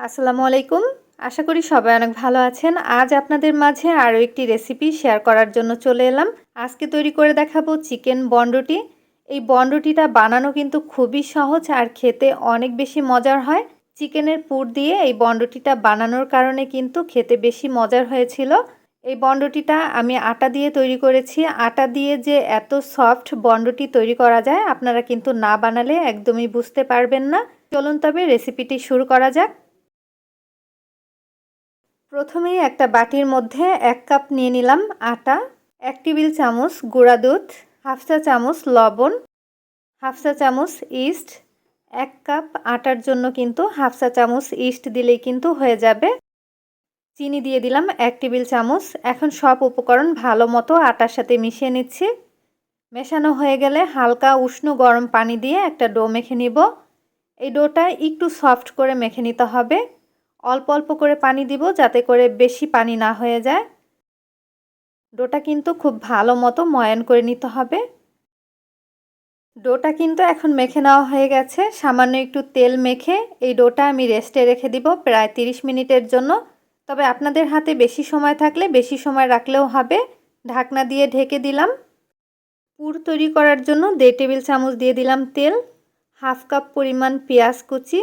আসসালামু আলাইকুম। আশা করি সবাই অনেক ভালো আছেন। আজ আপনাদের মাঝে আরও একটি রেসিপি শেয়ার করার জন্য চলে এলাম। আজকে তৈরি করে দেখাবো চিকেন বন্ডটি এই বন্ডটিটা বানানো কিন্তু খুবই সহজ আর খেতে অনেক বেশি মজার হয়। চিকেনের পুর দিয়ে এই বন্ডটিটা বানানোর কারণে কিন্তু খেতে বেশি মজার হয়েছিল। এই বন্ডটিটা আমি আটা দিয়ে তৈরি করেছি। আটা দিয়ে যে এত সফট বন্ডটি তৈরি করা যায়, আপনারা কিন্তু না বানালে একদমই বুঝতে পারবেন না। চলুন তবে রেসিপিটি শুরু করা যাক। প্রথমেই একটা বাটির মধ্যে এক কাপ নিয়ে নিলাম আটা, এক টেবিল চামচ গুঁড়া দুধ, হাফ চা চামচ লবণ, হাফ চা চামচ ইস্ট, এক কাপ আটার জন্য কিন্তু হাফ চা চামচ ইস্ট দিলেই কিন্তু হয়ে যাবে। চিনি দিয়ে দিলাম এক টেবিল চামচ। এখন সব উপকরণ ভালো মতো আটার সাথে মিশিয়ে নিচ্ছি। মেশানো হয়ে গেলে হালকা উষ্ণ গরম পানি দিয়ে একটা ডো মেখে নিব। এই ডোটা একটু সফট করে মেখে নিতে হবে। অল্প অল্প করে পানি দিব যাতে করে বেশি পানি না হয়ে যায়। ডোটা কিন্তু খুব ভালো মতো ময়ান করে নিতে হবে। ডোটা কিন্তু এখন মেখে নেওয়া হয়ে গেছে। সামান্য একটু তেল মেখে এই ডোটা আমি রেস্টে রেখে দিব প্রায় 30 মিনিটের জন্য। তবে আপনাদের হাতে বেশি সময় থাকলে বেশি সময় রাখলেও হবে। ঢাকনা দিয়ে ঢেকে দিলাম। পুর তৈরি করার জন্য দেড় টেবিল চামচ দিয়ে দিলাম তেল। হাফ কাপ পরিমাণ পেঁয়াজ কুচি।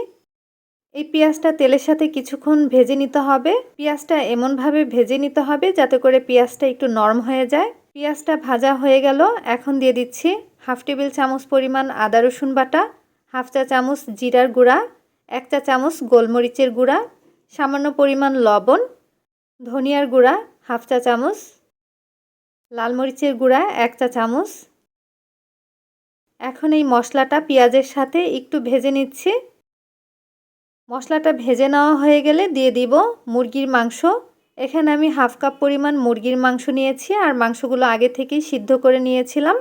এই পেঁয়াজটা তেলের সাথে কিছুক্ষণ ভেজে নিতে হবে। পেঁয়াজটা এমনভাবে ভেজে নিতে হবে যাতে করে পেঁয়াজটা একটু নরম হয়ে যায়। পেঁয়াজটা ভাজা হয়ে গেল। এখন দিয়ে দিচ্ছি হাফ টেবিল চামচ পরিমাণ আদা রসুন বাটা, হাফ চা চামচ জিরার গুঁড়া, এক চা চামচ গোলমরিচের গুঁড়া, সামান্য পরিমাণ লবণ, ধনিয়ার গুঁড়া, হাফ চা চামচ, লাল মরিচের গুঁড়া, এক চা চামচ। এখন এই মশলাটা পেঁয়াজের সাথে একটু ভেজে নিচ্ছি। মশলাটা ভেজে নেওয়া হয়ে গেলে দিয়ে দিব মুরগির মাংস। এখানে আমি হাফ কাপ পরিমাণ মুরগির মাংস নিয়েছি আর মাংসগুলো আগে থেকেই সিদ্ধ করে নিয়েছিলাম।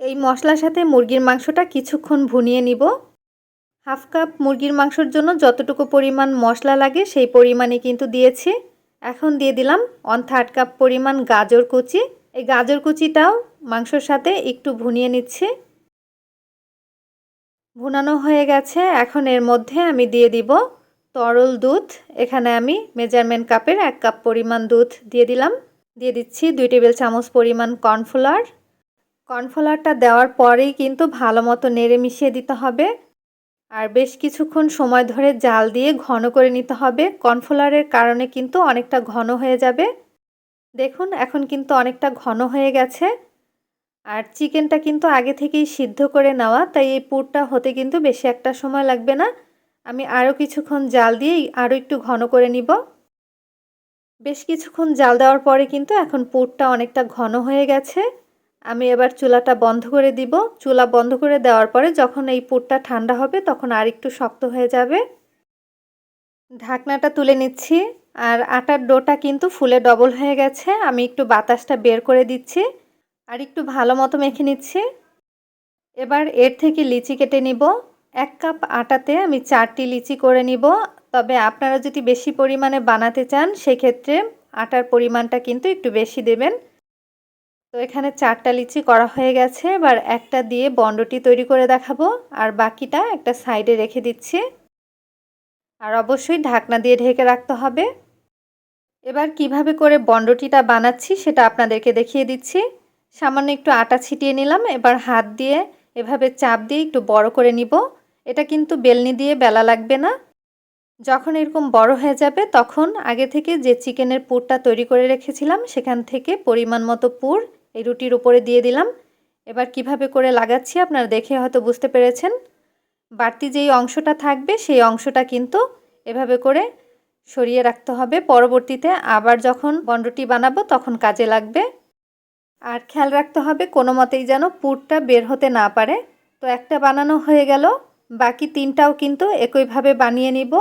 এই মশলার সাথে মুরগির মাংসটা কিছুক্ষণ ভুনিয়ে নিব। হাফ কাপ মুরগির মাংসর জন্য যতটুকু পরিমাণ মশলা লাগে সেই পরিমাণে কিন্তু দিয়েছি। এখন দিয়ে দিলাম ওয়ান থার্ড কাপ পরিমাণ গাজর কুচি। এই গাজর কুচিটাও মাংসর সাথে একটু ভুনিয়ে নিচ্ছি। ভুনানো হয়ে গেছে। এখন এর মধ্যে আমি দিয়ে দিব তরল দুধ। এখানে আমি মেজারমেন্ট কাপের এক কাপ পরিমাণ দুধ দিয়ে দিলাম। দিয়ে দিচ্ছি দুই টেবিল চামচ পরিমাণ কর্নফ্লাওয়ার। কর্নফ্লাওয়ারটা দেওয়ার পরেই কিন্তু ভালো মতো নেড়ে মিশিয়ে দিতে হবে। আর বেশ কিছুক্ষণ সময় ধরে জাল দিয়ে ঘন করে নিতে হবে। কর্নফ্লাওয়ারের কারণে কিন্তু অনেকটা ঘন হয়ে যাবে। দেখুন, এখন কিন্তু অনেকটা ঘন হয়ে গেছে। আর চিকেনটা কিন্তু আগে থেকেই সিদ্ধ করে নেওয়া, তাই এই পুরটা হতে কিন্তু বেশি একটা সময় লাগবে না। আমি আরও কিছুক্ষণ জাল দিয়ে আরও একটু ঘন করে নিব। বেশ কিছুক্ষণ জাল দেওয়ার পরে কিন্তু এখন পুরটা অনেকটা ঘন হয়ে গেছে। আমি এবার চুলাটা বন্ধ করে দিব। চুলা বন্ধ করে দেওয়ার পরে যখন এই পুরটা ঠান্ডা হবে তখন আর একটু শক্ত হয়ে যাবে। ঢাকনাটা তুলে নিচ্ছি। আর আটার ডোটা কিন্তু ফুলে ডবল হয়ে গেছে। আমি একটু বাতাসটা বের করে দিচ্ছি। আর একটু ভালো মতো মেখে নিচ্ছি। এবার এর থেকে লিচি কেটে নিব। এক কাপ আটাতে আমি চারটি লিচি করে নিব। তবে আপনারা যদি বেশি পরিমাণে বানাতে চান, সেক্ষেত্রে আটার পরিমাণটা কিন্তু একটু বেশি দেবেন। তো এখানে চারটা লিচি করা হয়ে গেছে। এবার একটা দিয়ে বন্ডটি তৈরি করে দেখাবো। আর বাকিটা একটা সাইডে রেখে দিচ্ছি। আর অবশ্যই ঢাকনা দিয়ে ঢেকে রাখতে হবে। এবার কীভাবে করে বন্ডটিটা বানাচ্ছি, সেটা আপনাদেরকে দেখিয়ে দিচ্ছি। সামান্য একটু আটা ছিটিয়ে নিলাম, এবার হাত দিয়ে এভাবে চাপ দিয়ে একটু বড় করে নিব। এটা কিন্তু বেলনি দিয়ে বেলা লাগবে না। যখন এরকম বড় হয়ে যাবে, তখন আগে থেকে যে চিকেনের পুরটা তৈরি করে রেখেছিলাম, সেখান থেকে পরিমাণ মতো পুর এই রুটির উপরে দিয়ে দিলাম। এবার কীভাবে করে লাগাচ্ছি আপনারা দেখে হয়তো বুঝতে পেরেছেন। বাড়তি যেই অংশটা থাকবে, সেই অংশটা কিন্তু এভাবে করে সরিয়ে রাখতে হবে। পরবর্তীতে আবার যখন বন্ডটি বানাবো, তখন কাজে লাগবে। আর খেয়াল রাখতে হবে কোনো মতেই যেন পুরটা বের হতে না পারে। তো একটা বানানো হয়ে গেল। বাকি তিনটাও কিন্তু একইভাবে বানিয়ে নিব।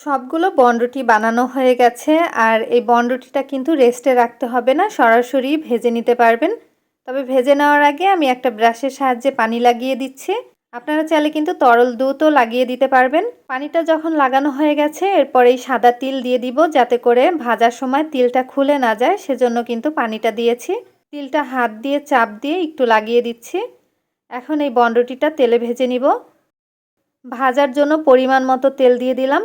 সবগুলো বনরুটি বানানো হয়ে গেছে। আর এই বনরুটিটা কিন্তু রেস্টে রাখতে হবে না, সরাসরি ভেজে নিতে পারবেন। তবে ভেজে নেওয়ার আগে আমি একটা ব্রাশের সাহায্যে পানি লাগিয়ে দিচ্ছি। আপনারা চাইলে কিন্তু তরল দুধও লাগিয়ে দিতে পারবেন। পানিটা যখন লাগানো হয়ে গেছে এরপর এই সাদা তিল দিয়ে দিব যাতে করে ভাজার সময় তিলটা খুলে না যায়। সেজন্য কিন্তু পানিটা দিয়েছি। তিলটা হাত দিয়ে চাপ দিয়ে একটু লাগিয়ে দিচ্ছি। এখন এই বন্ডটিটা তেলে ভেজে নিব। ভাজার জন্য পরিমাণ মতো তেল দিয়ে দিলাম।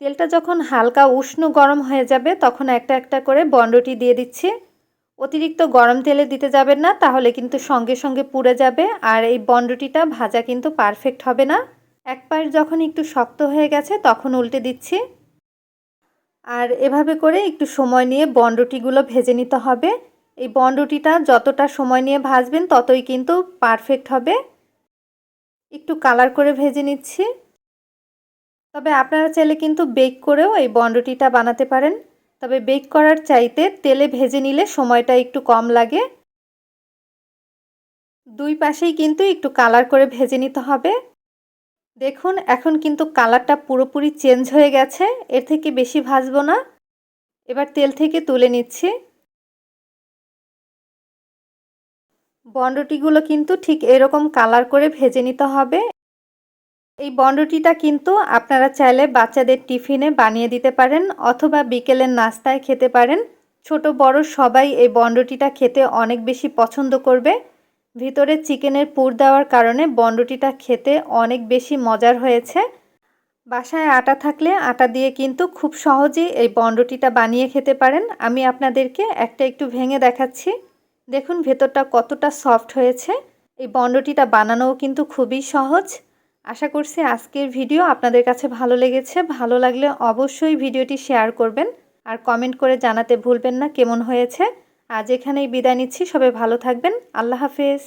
তেলটা যখন হালকা উষ্ণ গরম হয়ে যাবে, তখন একটা একটা করে বন্ডটি দিয়ে দিচ্ছি। অতিরিক্ত গরম তেলে দিতে যাবেন না, তাহলে কিন্তু সঙ্গে সঙ্গে পুড়ে যাবে আর এই বন্ডটিটা ভাজা কিন্তু পারফেক্ট হবে না। এক পাশ যখন একটু শক্ত হয়ে গেছে, তখন উল্টে দিচ্ছি। আর এভাবে করে একটু সময় নিয়ে বন্ডটিগুলো ভেজে নিতে হবে। এই বন্ডটিটা যতটা সময় নিয়ে ভাজবেন ততই কিন্তু পারফেক্ট হবে। একটু কালার করে ভেজে নিচ্ছি। তবে আপনারা চাইলে কিন্তু বেক করেও এই বন্ডটিটা বানাতে পারেন। তবে বেক করার চাইতে তেলে ভেজে নিলে সময়টা একটু কম লাগে। দুই পাশেই কিন্তু একটু কালার করে ভেজে নিতে হবে। দেখুন, এখন কিন্তু কালারটা পুরোপুরি চেঞ্জ হয়ে গেছে। এর থেকে বেশি ভাজবো না। এবার তেল থেকে তুলে নিচ্ছি। বন্ডটিগুলো কিন্তু ঠিক এরকম কালার করে ভেজে নিতে হবে। এই বন্ডটিটা কিন্তু আপনারা চাইলে বাচ্চাদের টিফিনে বানিয়ে দিতে পারেন অথবা বিকেলের নাস্তায় খেতে পারেন। ছোট, বড় সবাই এই বন্ডটিটা খেতে অনেক বেশি পছন্দ করবে। ভিতরে চিকেনের পুর দেওয়ার কারণে বন্ডটিটা খেতে অনেক বেশি মজার হয়েছে। বাসায় আটা থাকলে আটা দিয়ে কিন্তু খুব সহজেই এই বন্ডটিটা বানিয়ে খেতে পারেন। আমি আপনাদেরকে একটা একটু ভেঙে দেখাচ্ছি। দেখুন ভেতরটা কতটা সফট হয়েছে। এই বন্ডটিটা বানানোও কিন্তু খুবই সহজ। আশা করছি আজকের ভিডিও আপনাদের কাছে ভালো লেগেছে। ভালো লাগলে অবশ্যই ভিডিওটি শেয়ার করবেন। আর কমেন্ট করে জানাতে ভুলবেন না কেমন হয়েছে। আজ এখানেই বিদায় নিচ্ছি। সবাই ভালো থাকবেন। আল্লাহ হাফেজ।